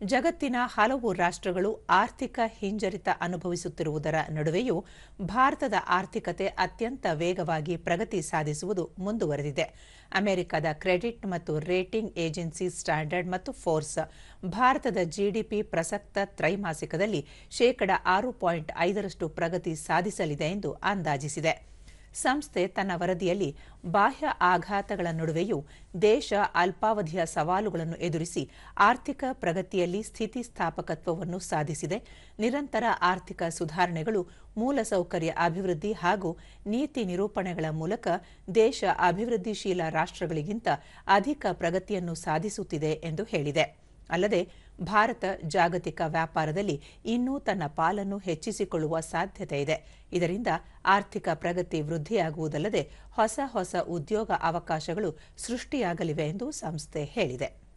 ಜಗತ್ತಿನ ಹಲವು ರಾಷ್ಟ್ರಗಳು ಆರ್ಥಿಕ ಹಿಂಜರಿತ ಅನುಭವಿಸುತ್ತಿರುವುದರ ನಡುವೆಯೂ ಭಾರತದ ಆರ್ಥಿಕತೆ ಅತ್ಯಂತ ವೇಗವಾಗಿ ಪ್ರಗತಿ ಸಾಧಿಸುವುದು ಮುಂದುವರೆದಿದೆ. ಅಮೆರಿಕದ ಕ್ರೆಡಿಟ್ ಮತ್ತು ರೇಟಿಂಗ್ ಏಜೆನ್ಸಿ ಸ್ಟ್ಯಾಂಡರ್ಡ್ ಮತ್ತು ಫೋರ್ಸ್ ಭಾರತದ ಜಿಡಿಪಿ ಪ್ರಸಕ್ತ ತ್ರೈಮಾಸಿಕದಲ್ಲಿ ಶೇಕಡ ಆರು ಪಾಯಿಂಟ್ ಐದರಷ್ಟು ಪ್ರಗತಿ ಸಾಧಿಸಲಿದೆ ಎಂದು ಅಂದಾಜಿಸಿದೆ. ಸಂಸ್ಥೆ ತನ್ನ ವರದಿಯಲ್ಲಿ ಬಾಹ್ಯ ಆಘಾತಗಳ ನಡುವೆಯೂ ದೇಶ ಅಲ್ಪಾವಧಿಯ ಸವಾಲುಗಳನ್ನು ಎದುರಿಸಿ ಆರ್ಥಿಕ ಪ್ರಗತಿಯಲ್ಲಿ ಸ್ಥಿತಿಸ್ಥಾಪಕತ್ವವನ್ನು ಸಾಧಿಸಿದೆ. ನಿರಂತರ ಆರ್ಥಿಕ ಸುಧಾರಣೆಗಳು ಮೂಲಸೌಕರ್ಯ ಅಭಿವೃದ್ಧಿ ಹಾಗೂ ನೀತಿ ನಿರೂಪಣೆಗಳ ಮೂಲಕ ದೇಶ ಅಭಿವೃದ್ಧಿಶೀಲ ರಾಷ್ಟ್ರಗಳಿಗಿಂತ ಅಧಿಕ ಪ್ರಗತಿಯನ್ನು ಸಾಧಿಸುತ್ತಿದೆ ಎಂದು ಹೇಳಿದೆ. ಅಲ್ಲದೆ ಭಾರತ ಜಾಗತಿಕ ವ್ಯಾಪಾರದಲ್ಲಿ ಇನ್ನೂ ತನ್ನ ಪಾಲನ್ನು ಹೆಚ್ಚಿಸಿಕೊಳ್ಳುವ ಸಾಧ್ಯತೆ ಇದೆ. ಇದರಿಂದ ಆರ್ಥಿಕ ಪ್ರಗತಿ ವೃದ್ಧಿಯಾಗುವುದಲ್ಲದೆ ಹೊಸ ಹೊಸ ಉದ್ಯೋಗ ಅವಕಾಶಗಳು ಸೃಷ್ಟಿಯಾಗಲಿವೆ ಎಂದು ಸಂಸ್ಥೆ ಹೇಳಿದೆ.